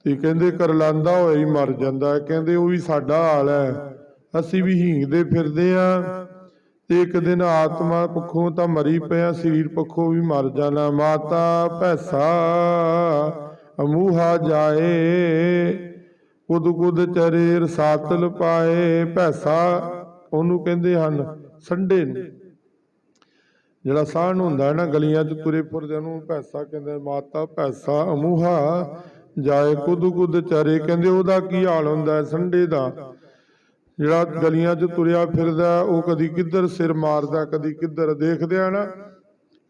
ਤੇ ਕਹਿੰਦੇ ਕਰਲਾਂਦਾ ਹੋਇਆ ਹੀ ਮਰ ਜਾਂਦਾ ਕਹਿੰਦੇ ਉਹ ਵੀ ਸਾਡਾ ਹਾਲ ਹੈ। ਅਸੀਂ ਵੀ ਹਿੰਗਦੇ ਫਿਰਦੇ ਆ ਤੇ ਇੱਕ ਦਿਨ ਆਤਮਾ ਪੱਖੋਂ ਤਾਂ ਮਰੀ ਪਿਆ, ਸਰੀਰ ਪੱਖੋਂ ਵੀ ਮਰ ਜਾਣਾ। ਮਾਤਾ ਭੈਸਾ, ਅਮੂਹਾ ਜਾਏ, ਕੁਦ ਕੁਦ ਚਰੇ ਰਸਾਤਲ ਪਾਏ। ਭੈਸਾ, ਉਹਨੂੰ ਕਹਿੰਦੇ ਹਨ ਸੰਡੇ ਨੂੰ। ਜਿਹੜਾ ਸਾਹਣ ਹੁੰਦਾ ਨਾ, ਗਲੀਆਂ 'ਚ ਤੁਰੇ ਫਿਰਦੇ ਨੂੰ ਭੈਸਾ ਕਹਿੰਦੇ ਮਾਤਾ ਭੈਸਾ ਅਮੂਹਾ, ਜਾਏ ਕੁਦ ਕੁਦ ਚਰੇ ਕਹਿੰਦੇ ਉਹਦਾ ਕੀ ਹਾਲ ਹੁੰਦਾ ਸੰਡੇ ਦਾ। ਜਿਹੜਾ ਗਲੀਆਂ 'ਚ ਤੁਰਿਆ ਫਿਰਦਾ ਉਹ ਕਦੀ ਕਿੱਧਰ ਸਿਰ ਮਾਰਦਾ, ਕਦੀ ਕਿੱਧਰ ਦੇਖਦੇ ਆ ਨਾ,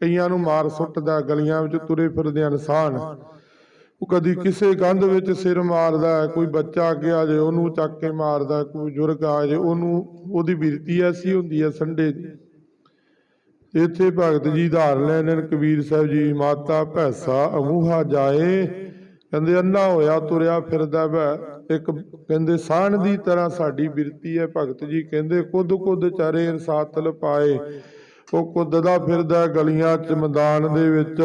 ਕਈਆਂ ਨੂੰ ਮਾਰ ਸੁੱਟਦਾ, ਗਲੀਆਂ ਵਿੱਚ ਤੁਰੇ ਫਿਰਦੇ ਇਨਸਾਨ ਉਹ ਕਦੀ ਕਿਸੇ ਗੰਧ ਵਿੱਚ ਸਿਰ ਮਾਰਦਾ ਕੋਈ ਬੱਚਾ ਅੱਗੇ ਆ ਜਾਏ, ਉਹਨੂੰ ਚੱਕ ਕੇ ਮਾਰਦਾ ਕੋਈ ਬਜ਼ੁਰਗ ਆ ਜਾਏ, ਉਹਨੂੰ, ਉਹਦੀ ਬਿਰਤੀ ਐਸੀ ਹੁੰਦੀ ਹੈ ਸੰਡੇ ਦੀ। ਇੱਥੇ ਭਗਤ ਜੀ ਧਾਰ ਲੈਣ, ਕਬੀਰ ਸਾਹਿਬ ਜੀ, ਮਾਤਾ ਭੈਸਾ ਅਮੂਹਾ ਜਾਏ। ਕਹਿੰਦੇ ਅੰਨਾ ਹੋਇਆ, ਤੁਰਿਆ ਫਿਰਦਾ ਵੈ। ਇੱਕ ਕਹਿੰਦੇ ਸਾਣ ਦੀ ਤਰ੍ਹਾਂ ਸਾਡੀ ਬਿਰਤੀ ਹੈ ਭਗਤ ਜੀ। ਕਹਿੰਦੇ, ਕੁੱਦ ਕੁੱਦ ਚਾਰੇ ਇਨਸਾਤਲ ਪਾਏ। ਉਹ ਕੁੱਦਦਾ ਫਿਰਦਾ ਗਲੀਆਂ ਚ ਮੈਦਾਨ ਦੇ ਵਿੱਚ।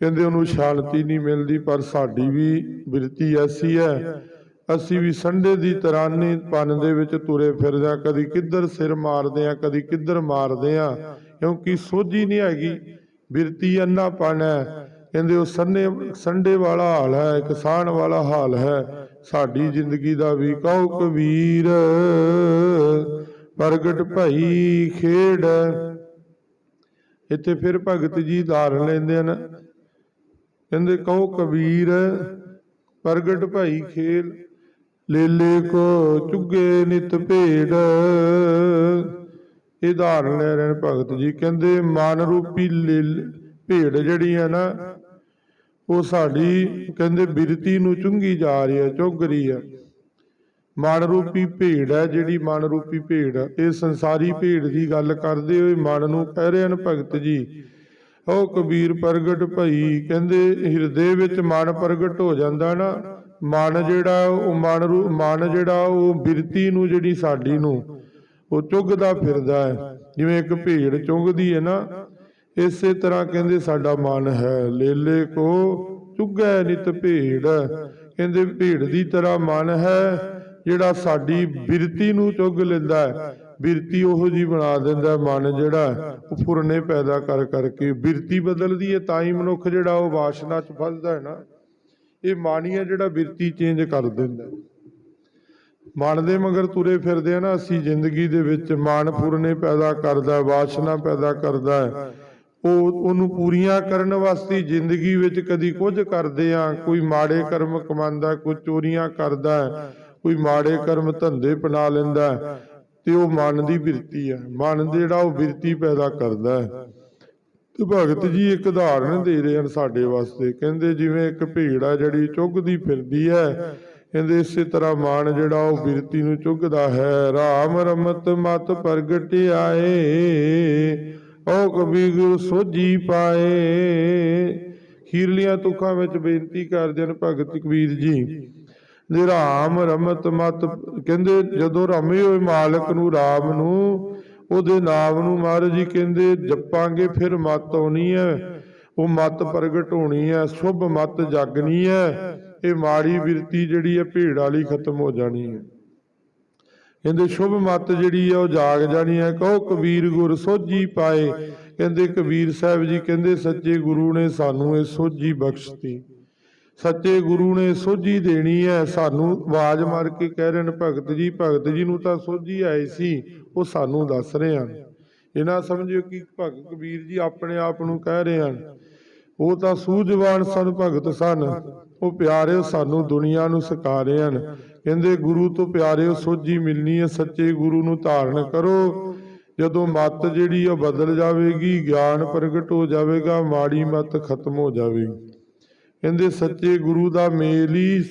ਕਹਿੰਦੇ, ਉਹਨੂੰ ਸ਼ਾਂਤੀ ਨਹੀਂ ਮਿਲਦੀ, ਪਰ ਸਾਡੀ ਵੀ ਬਿਰਤੀ ਐਸੀ ਹੈ। ਅਸੀਂ ਵੀ ਸੰਡੇ ਦੀ ਤਰਾਨੇ ਪਨ ਦੇ ਵਿੱਚ ਤੁਰੇ ਫਿਰਦੇ ਹਾਂ। ਕਦੀ ਕਿੱਧਰ ਸਿਰ ਮਾਰਦੇ ਆ ਕਦੀ ਕਿੱਧਰ ਮਾਰਦੇ ਆ ਕਿਉਂਕਿ ਸੋਝੀ ਨਹੀਂ ਹੈਗੀ, ਬਿਰਤੀ ਅੰਨਾ ਹੈ। ਕਹਿੰਦੇ ਉਹ ਸੰਨੇ ਸੰਡੇ ਵਾਲਾ ਹਾਲ ਹੈ ਕਿਸਾਨ ਵਾਲਾ ਹਾਲ ਹੈ। ਸਾਡੀ ਜ਼ਿੰਦਗੀ ਦਾ ਵੀ ਕਹੋ ਕਬੀਰ ਪ੍ਰਗਟ ਭਈ ਖੇੜ ਇੱਥੇ ਫਿਰ ਭਗਤ ਜੀ ਧਾਰਨ ਲੈਂਦੇ ਹਨ। ਕਹਿੰਦੇ ਕਹੋ ਕਬੀਰ ਪ੍ਰਗਟ ਭਾਈ ਖੇਲ। ਲੇਲੇ ਕੋ ਚੁੱਗੇ ਨਿਤ ਭੇੜ ਇਹ ਧਾਰਨ ਲੈ ਰਹੇ ਨੇ ਭਗਤ ਜੀ। ਕਹਿੰਦੇ, ਮਨ ਰੂਪੀ ਲੇਲ- ਭੇਡ ਜਿਹੜੀ ਹੈ ਨਾ, ਉਹ ਸਾਡੀ, ਕਹਿੰਦੇ, ਬਿਰਤੀ ਨੂੰ ਚੁੰਗੀ ਜਾ ਰਹੀ ਹੈ ਚੁੱਗ ਰਹੀ ਹੈ ਮਨ ਰੂਪੀ ਭੇਡ ਹੈ ਜਿਹੜੀ ਮਨ ਰੂਪੀ ਭੇਡ ਇਹ ਸੰਸਾਰੀ ਭੇਡ ਦੀ ਗੱਲ ਕਰਦੇ ਹੋਏ ਮਨ ਨੂੰ ਕਹਿ ਰਹੇ ਹਨ ਭਗਤ ਜੀ, ਉਹ ਕਬੀਰ ਪ੍ਰਗਟ ਭਈ, ਕਹਿੰਦੇ, ਹਿਰਦੇ ਵਿੱਚ ਮਨ ਪ੍ਰਗਟ ਹੋ ਜਾਂਦਾ ਨਾ, ਮਨ ਜਿਹੜਾ, ਉਹ ਮਨ ਰੂ ਮਨ ਜਿਹੜਾ, ਉਹ ਬਿਰਤੀ ਨੂੰ, ਜਿਹੜੀ ਸਾਡੀ ਨੂੰ ਉਹ ਚੁੱਗਦਾ ਫਿਰਦਾ ਹੈ। ਜਿਵੇਂ ਇੱਕ ਭੇਡ ਚੁੰਗਦੀ ਹੈ ਨਾ, ਇਸੇ ਤਰ੍ਹਾਂ ਕਹਿੰਦੇ ਸਾਡਾ ਮਨ ਹੈ, ਲੇਲੇ ਕੋ ਚੁੱਗੈ ਨਿਤ ਭੇਡ ਕਹਿੰਦੇ ਭੇਡ ਦੀ ਤਰ੍ਹਾਂ ਮਨ ਹੈ, ਜਿਹੜਾ ਸਾਡੀ ਬਿਰਤੀ ਨੂੰ ਚੁੱਗ ਲੈਂਦਾ ਹੈ। ਬਿਰਤੀ ਉਹ ਜੀ ਬਣਾ ਦਿੰਦਾ ਮਨ ਜਿਹੜਾ, ਉਹ ਫੁਰਨੇ ਪੈਦਾ ਕਰ ਕਰਕੇ। ਬਿਰਤੀ ਬਦਲਦੀ ਹੈ ਤਾਂ ਹੀ ਮਨੁੱਖ ਜਿਹੜਾ ਉਹ ਵਾਸ਼ਨਾ ਚ ਫਸਦਾ ਹੈ ਨਾ। ਇਹ ਮਨ ਹੀ ਜਿਹੜਾ ਬਿਰਤੀ ਚੇਂਜ ਕਰ ਦਿੰਦਾ ਮਨ ਦੇ ਮਗਰ ਤੁਰੇ ਫਿਰਦੇ ਆ ਨਾ, ਅਸੀਂ ਜ਼ਿੰਦਗੀ ਦੇ ਵਿੱਚ ਮਨ ਫੁਰਨੇ ਪੈਦਾ ਕਰਦਾ, ਵਾਸ਼ਨਾ ਪੈਦਾ ਕਰਦਾ ਹੈ। ਉਹ ਉਹਨੂੰ ਪੂਰੀਆਂ ਕਰਨ ਵਾਸਤੇ ਜ਼ਿੰਦਗੀ ਵਿੱਚ ਕਦੀ ਕੁਝ ਕਰਦੇ ਆ, ਕੋਈ ਮਾੜੇ ਕਰਮ ਕਮਾਉਂਦਾ, ਕੋਈ ਚੋਰੀਆਂ ਕਰਦਾ ਕੋਈ ਮਾੜੇ ਕਰਮ ਧੰਦੇ ਬਣਾ ਲੈਂਦਾ ਤੇ ਉਹ ਮਨ ਦੀ ਬਿਰਤੀ ਹੈ। ਮਨ ਜਿਹੜਾ ਉਹ ਬਿਰਤੀ ਪੈਦਾ ਕਰਦਾ ਹੈ। ਤੇ ਭਗਤ ਜੀ ਇੱਕ ਉਦਾਹਰਨ ਦੇ ਰਹੇ ਹਨ ਸਾਡੇ ਵਾਸਤੇ। ਕਹਿੰਦੇ ਜਿਵੇਂ ਇੱਕ ਭੀੜ ਆ ਜਿਹੜੀ ਚੁੱਗਦੀ ਫਿਰਦੀ ਹੈ ਕਹਿੰਦੇ ਇਸੇ ਤਰ੍ਹਾਂ ਮਾਨ ਜਿਹੜਾ ਉਹ ਬਿਰਤੀ ਨੂੰ ਚੁੱਗਦਾ ਹੈ। ਰਾਮ ਰਮਤ ਮਤ ਪ੍ਰਗਟ ਆਏ ਓ ਕਬੀਰ ਸੋਝੀ ਪਾਏ। ਖੀਰਲੀਆਂ ਤੁਖਾਂ ਵਿੱਚ ਬੇਨਤੀ ਕਰਦੇ ਹਨ ਭਗਤ ਕਬੀਰ ਜੀ, ਜੇ ਰਾਮ ਰਮਤ ਮਤ, ਕਹਿੰਦੇ ਜਦੋਂ ਰਮੇ ਹੋਏ ਮਾਲਕ ਨੂੰ ਰਾਮ ਨੂੰ, ਉਹਦੇ ਨਾਮ ਨੂੰ ਮਹਾਰਾਜ ਜੀ ਕਹਿੰਦੇ ਜਪਾਂਗੇ ਫਿਰ ਮਤ ਆਉਣੀ ਹੈ, ਉਹ ਮਤ ਪ੍ਰਗਟ ਹੋਣੀ ਹੈ, ਸ਼ੁਭ ਮਤ ਜਾਗਣੀ ਹੈ। ਇਹ ਮਾੜੀ ਬਿਰਤੀ ਜਿਹੜੀ ਹੈ ਭੇੜ ਵਾਲੀ ਖਤਮ ਹੋ ਜਾਣੀ ਹੈ। ਕਹਿੰਦੇ ਸ਼ੁਭ ਮਤ ਜਿਹੜੀ ਹੈ ਉਹ ਜਾਗ ਜਾਣੀ ਹੈ। ਕਹੋ ਕਬੀਰ ਗੁਰ ਸੋਝੀ ਪਾਏ। ਕਹਿੰਦੇ ਕਬੀਰ ਸਾਹਿਬ ਜੀ ਕਹਿੰਦੇ ਸੱਚੇ ਗੁਰੂ ਨੇ ਸਾਨੂੰ ਇਹ ਸੋਝੀ ਬਖਸ਼ਤੀ। ਸੱਚੇ ਗੁਰੂ ਨੇ ਸੋਝੀ ਦੇਣੀ ਹੈ। ਸਾਨੂੰ ਆਵਾਜ਼ ਮਾਰ ਕੇ ਕਹਿ ਰਹੇ ਨੇ ਭਗਤ ਜੀ ਭਗਤ ਜੀ ਨੂੰ ਤਾਂ ਸੋਝੀ ਆਈ ਸੀ। ਉਹ ਸਾਨੂੰ ਦੱਸ ਰਹੇ ਹਨ। ਇਹ ਨਾ ਸਮਝਿਓ ਕਿ ਭਗਤ ਕਬੀਰ ਜੀ ਆਪਣੇ ਆਪ ਨੂੰ ਕਹਿ ਰਹੇ ਹਨ। ਉਹ ਤਾਂ ਸੂਝਵਾਨ ਸਨ ਭਗਤ ਸਨ। ਉਹ ਪਿਆਰਿਓ, ਸਾਨੂੰ ਦੁਨੀਆ ਨੂੰ ਸਿਖਾ ਰਹੇ ਹਨ। ਕਹਿੰਦੇ, ਗੁਰੂ ਤੋਂ ਪਿਆਰਿਓ, ਸੋਝੀ ਮਿਲਣੀ ਹੈ, ਸੱਚੇ ਗੁਰੂ ਨੂੰ ਧਾਰਨ ਕਰੋ। ਜਦੋਂ ਮਤ ਜਿਹੜੀ ਆ ਬਦਲ ਜਾਵੇਗੀ, ਗਿਆਨ ਪ੍ਰਗਟ ਹੋ ਜਾਵੇਗਾ, ਮਾੜੀ ਮਤ ਖਤਮ ਹੋ ਜਾਵੇਗੀ। ਕਹਿੰਦੇ, ਸੱਚੇ ਗੁਰੂ ਦਾ ਮੇਲ ਹੀ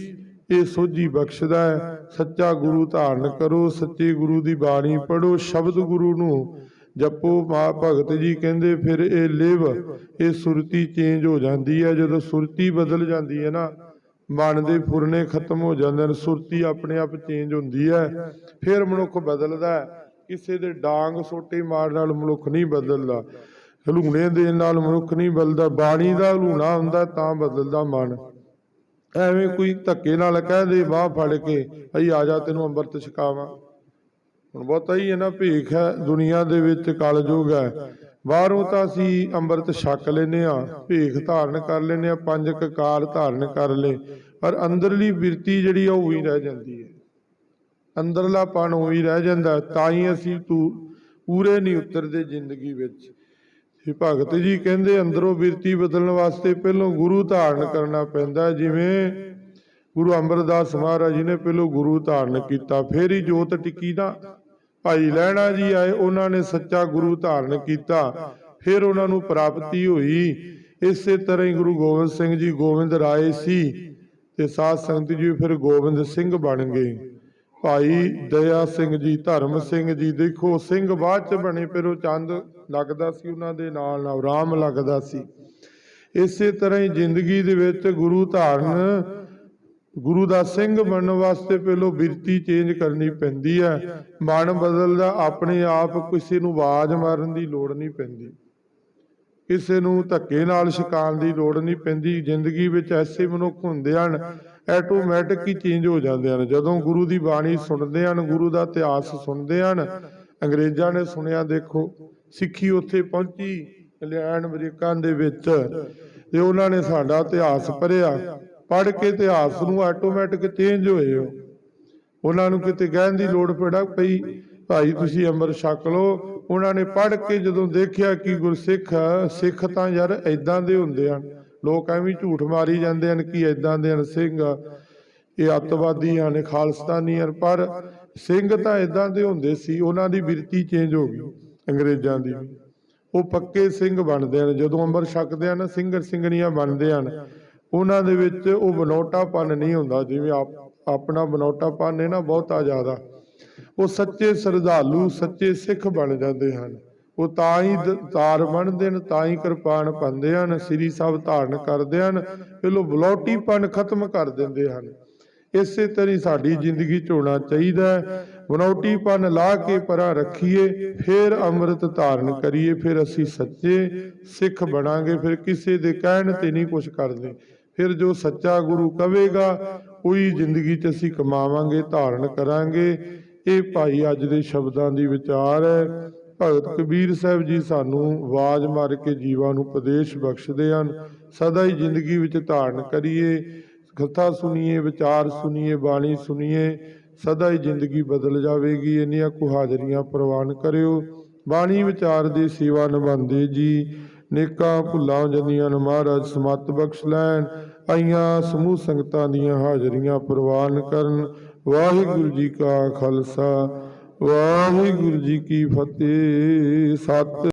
ਇਹ ਸੋਝੀ ਬਖਸ਼ਦਾ ਹੈ। ਸੱਚਾ ਗੁਰੂ ਧਾਰਨ ਕਰੋ, ਸੱਚੇ ਗੁਰੂ ਦੀ ਬਾਣੀ ਪੜੋ ਸ਼ਬਦ ਗੁਰੂ ਨੂੰ ਜਪੋ ਮਾ ਭਗਤ ਜੀ ਕਹਿੰਦੇ, ਫਿਰ ਇਹ ਲਿਵ, ਇਹ ਸੁਰਤੀ ਚੇਂਜ ਹੋ ਜਾਂਦੀ ਹੈ। ਜਦੋਂ ਸੁਰਤੀ ਬਦਲ ਜਾਂਦੀ ਹੈ ਨਾ, ਮਨ ਦੇ ਫੁਰਨੇ ਖਤਮ ਹੋ ਜਾਂਦੇ ਨੇ, ਸੁਰਤੀ ਆਪਣੇ ਆਪ ਚੇਂਜ ਹੁੰਦੀ ਹੈ। ਫਿਰ ਮਨੁੱਖ ਬਦਲਦਾ ਹੈ। ਕਿਸੇ ਦੇ ਡਾਂਗ ਸੋਟੇ ਮਾਰਨ ਨਾਲ ਮਨੁੱਖ ਨਹੀਂ ਬਦਲਦਾ। ਹਲੂਣੇ ਦੇ ਨਾਲ ਮਨੁੱਖ ਨਹੀਂ ਬਦਲਦਾ। ਬਾਣੀ ਦਾ ਹਲੂਣਾ ਹੁੰਦਾ, ਤਾਂ ਬਦਲਦਾ ਮਨ। ਐਵੇਂ ਕੋਈ ਧੱਕੇ ਨਾਲ ਕਹਿ ਦੇ, ਬਾਹ ਫੜ ਕੇ, ਅਈ ਆ ਜਾ, ਤੈਨੂੰ ਅੰਮ੍ਰਿਤ ਛਕਾਵਾਂ। ਹੁਣ ਬਹੁਤਾ ਹੀ ਹੈ ਨਾ ਭੇਖ ਹੈ, ਦੁਨੀਆ ਦੇ ਵਿੱਚ ਕਲਯੁਗ ਹੈ। ਬਾਹਰੋਂ ਤਾਂ ਅਸੀਂ ਅੰਮ੍ਰਿਤ ਛਕ ਲੈਨੇ ਆ ਭੇਖ ਧਾਰਨ ਕਰ ਲੈਨੇ ਆ ਪੰਜ ਕਕਾਰ ਧਾਰਨ ਕਰ ਲੇ ਪਰ ਅੰਦਰਲੀ ਬਿਰਤੀ ਜਿਹੜੀ ਆ ਉਹ ਹੀ ਰਹਿ ਜਾਂਦੀ ਹੈ। ਅੰਦਰਲਾ ਪਣ ਉਹ ਰਹਿ ਜਾਂਦਾ ਤਾਂ ਹੀ ਅਸੀਂ ਤੂੰ, ਪੂਰੇ ਨਹੀਂ ਉਤਰਦੇ ਜ਼ਿੰਦਗੀ ਵਿੱਚ। ਇਹ ਭਗਤ ਜੀ ਕਹਿੰਦੇ ਅੰਦਰੋਂ ਬਿਰਤੀ ਬਦਲਣ ਵਾਸਤੇ ਪਹਿਲਾਂ ਗੁਰੂ ਧਾਰਨ ਕਰਨਾ ਪੈਂਦਾ ਜਿਵੇਂ ਗੁਰੂ ਅਮਰਦਾਸ ਮਹਾਰਾਜ ਜੀ ਨੇ ਪਹਿਲਾਂ ਗੁਰੂ ਧਾਰਨ ਕੀਤਾ, ਫਿਰ ਹੀ ਜੋਤ ਟਿੱਕੀ ਨਾ। ਭਾਈ ਲਹਿਣਾ ਜੀ ਆਏ, ਉਹਨਾਂ ਨੇ ਸੱਚਾ ਗੁਰੂ ਧਾਰਨ ਕੀਤਾ। ਫਿਰ ਉਹਨਾਂ ਨੂੰ ਪ੍ਰਾਪਤੀ ਹੋਈ। ਇਸੇ ਤਰ੍ਹਾਂ ਹੀ ਗੁਰੂ ਗੋਬਿੰਦ ਸਿੰਘ ਜੀ ਗੋਬਿੰਦ ਰਾਏ ਸੀ ਤੇ ਸਾਧ ਸੰਗਤ ਜੀ ਫਿਰ ਗੋਬਿੰਦ ਸਿੰਘ ਬਣ ਗਏ। ਭਾਈ ਦਇਆ ਸਿੰਘ ਜੀ, ਧਰਮ ਸਿੰਘ ਜੀ, ਦੇਖੋ ਸਿੰਘ ਬਾਅਦ ਚ ਬਣੇ, ਫਿਰ ਉਹ ਚੰਦ ਲੱਗਦਾ ਸੀ ਉਹਨਾਂ ਦੇ ਨਾਲ ਨਾਲ ਰਾਮ ਲੱਗਦਾ ਸੀ। ਇਸੇ ਤਰ੍ਹਾਂ ਹੀ ਜ਼ਿੰਦਗੀ ਦੇ ਵਿੱਚ ਗੁਰੂ ਧਾਰਨ ਗੁਰੂ ਦਾ ਸਿੰਘ ਬਣਨ ਵਾਸਤੇ ਪਹਿਲੋਂ ਬਿਰਤੀ ਚੇਂਜ ਕਰਨੀ ਪੈਂਦੀ ਹੈ। ਮਨ ਬਦਲਦਾ, ਆਪਣੇ ਆਪ ਕਿਸੇ ਨੂੰ ਆਵਾਜ਼ ਮਾਰਨ ਦੀ ਲੋੜ ਨਹੀਂ ਪੈਂਦੀ। ਕਿਸੇ ਨੂੰ ਧੱਕੇ ਨਾਲ ਛਕਾਉਣ ਦੀ ਲੋੜ ਨਹੀਂ ਪੈਂਦੀ। ਜ਼ਿੰਦਗੀ ਵਿੱਚ ਐਸੇ ਮਨੁੱਖ ਹੁੰਦੇ ਹਨ ਆਟੋਮੈਟਿਕ ਹੀ ਚੇਂਜ ਹੋ ਜਾਂਦੇ ਹਨ। ਜਦੋਂ ਗੁਰੂ ਦੀ ਬਾਣੀ ਸੁਣਦੇ ਹਨ, ਗੁਰੂ ਦਾ ਇਤਿਹਾਸ ਸੁਣਦੇ ਹਨ, ਅੰਗਰੇਜ਼ਾਂ ਨੇ ਸੁਣਿਆ, ਦੇਖੋ, ਸਿੱਖੀ ਉੱਥੇ ਪਹੁੰਚੀ, ਇੰਗਲੈਂਡ, ਅਮਰੀਕਾ ਦੇ ਵਿੱਚ, ਤੇ ਉਹਨਾਂ ਨੇ ਸਾਡਾ ਇਤਿਹਾਸ ਪੜ੍ਹਿਆ। ਪੜ ਕੇ ਇਤਿਹਾਸ ਨੂੰ ਆਟੋਮੈਟਿਕ ਚੇਂਜ ਹੋਏ ਹੋ। ਉਹਨਾਂ ਨੂੰ ਕਿਤੇ ਗਹਿਣ ਦੀ ਲੋੜ ਪੜਾ ਪਈ ਭਾਈ ਤੁਸੀਂ ਅੰਮ੍ਰਿਤ ਛਕ ਲਓ। ਉਹਨਾਂ ਨੇ ਪੜ੍ਹ ਕੇ ਜਦੋਂ ਦੇਖਿਆ ਕਿ ਗੁਰਸਿੱਖ ਸਿੱਖ ਤਾਂ ਯਾਰ ਐਦਾਂ ਦੇ ਹੁੰਦੇ ਹਨ। ਲੋਕ ਐਵੇਂ ਝੂਠ ਮਾਰੀ ਜਾਂਦੇ ਹਨ ਕਿ ਐਦਾਂ ਦੇ ਹਨ ਸਿੰਘ। ਇਹ ਅੱਤਵਾਦੀ ਹਨ ਖਾਲਸਤਾਨੀ ਹਨ ਪਰ ਸਿੰਘ ਤਾਂ ਐਦਾਂ ਦੇ ਹੁੰਦੇ ਸੀ, ਉਹਨਾਂ ਦੀ ਬਿਰਤੀ ਚੇਂਜ ਹੋ ਗਈ ਅੰਗਰੇਜ਼ਾਂ ਦੀ। ਉਹ ਪੱਕੇ ਸਿੰਘ ਬਣਦੇ ਹਨ। ਜਦੋਂ ਅੰਮ੍ਰਿਤ ਛਕਦੇ ਹਨ ਸਿੰਘਰ ਸਿੰਘਣੀਆਂ ਬਣਦੇ ਹਨ। ਉਹਨਾਂ ਦੇ ਵਿੱਚ ਉਹ ਬਨੋਟਾਪਨ ਨਹੀਂ ਹੁੰਦਾ, ਜਿਵੇਂ ਆਪ, ਆਪਣਾ ਬਨੋਟਾਪਨ ਹੈ ਨਾ ਬਹੁਤਾ ਜ਼ਿਆਦਾ। ਉਹ ਸੱਚੇ ਸਰਧਾਲੂ, ਸੱਚੇ ਸਿੱਖ ਬਣ ਜਾਂਦੇ ਹਨ। ਉਹ ਤਾਂ ਹੀ ਤਾਰ ਬਣਦੇ ਨੇ ਤਾਂ ਹੀ ਕਿਰਪਾਨ ਪਾਉਂਦੇ ਹਨ, ਸ੍ਰੀ ਸਾਹਿਬ ਧਾਰਨ ਕਰਦੇ ਹਨ ਪਹਿਲੋਂ ਬਲੌਟੀਪਨ ਖਤਮ ਕਰ ਦਿੰਦੇ ਹਨ। ਇਸੇ ਤਰ੍ਹਾਂ ਸਾਡੀ ਜ਼ਿੰਦਗੀ ਚ ਹੋਣਾ ਚਾਹੀਦਾ ਹੈ। ਬਨੌਟੀਪਨ ਲਾ ਕੇ ਪਰਾਂ ਰੱਖੀਏ, ਫਿਰ ਅੰਮ੍ਰਿਤ ਧਾਰਨ ਕਰੀਏ, ਫਿਰ ਅਸੀਂ ਸੱਚੇ ਸਿੱਖ ਬਣਾਂਗੇ, ਫਿਰ ਕਿਸੇ ਦੇ ਕਹਿਣ ਤੇ ਨਹੀਂ ਕੁਝ ਕਰਦੇ। ਫਿਰ ਜੋ ਸੱਚਾ ਗੁਰੂ ਕਵੇਗਾ, ਉਹੀ ਜ਼ਿੰਦਗੀ 'ਚ ਅਸੀਂ ਕਮਾਵਾਂਗੇ, ਧਾਰਨ ਕਰਾਂਗੇ। ਇਹ ਭਾਈ ਅੱਜ ਦੇ ਸ਼ਬਦਾਂ ਦੀ ਵਿਚਾਰ ਹੈ। ਭਗਤ ਕਬੀਰ ਸਾਹਿਬ ਜੀ ਸਾਨੂੰ ਆਵਾਜ਼ ਮਾਰ ਕੇ ਜੀਵਾਂ ਨੂੰ ਉਪਦੇਸ਼ ਬਖਸ਼ਦੇ ਹਨ। ਸਦਾ ਹੀ ਜ਼ਿੰਦਗੀ ਵਿੱਚ ਧਾਰਨ ਕਰੀਏ। ਕਥਾ ਸੁਣੀਏ, ਵਿਚਾਰ ਸੁਣੀਏ, ਬਾਣੀ ਸੁਣੀਏ, ਸਦਾ ਹੀ ਜ਼ਿੰਦਗੀ ਬਦਲ ਜਾਵੇਗੀ। ਇੰਨੀਆਂ ਕੁ ਹਾਜ਼ਰੀਆਂ ਪ੍ਰਵਾਨ ਕਰਿਓ। ਬਾਣੀ ਵਿਚਾਰ ਦੀ ਸੇਵਾ ਨਿਭਾਉਂਦੇ ਜੀ। ਨੇਕਾਂ ਭੁੱਲਾਂ ਜੰਦੀਆਂ ਨੂੰ ਮਹਾਰਾਜ ਸਮਤ ਬਖਸ਼ ਲੈਣ, ਆਈਆਂ ਸਮੂਹ ਸੰਗਤਾਂ ਦੀਆਂ ਹਾਜ਼ਰੀਆਂ ਪ੍ਰਵਾਨ ਕਰਨ। ਵਾਹਿਗੁਰੂ ਜੀ ਕਾ ਖਾਲਸਾ, ਵਾਹਿਗੁਰੂ ਜੀ ਕੀ ਫਤਿਹ। ਸਤਿ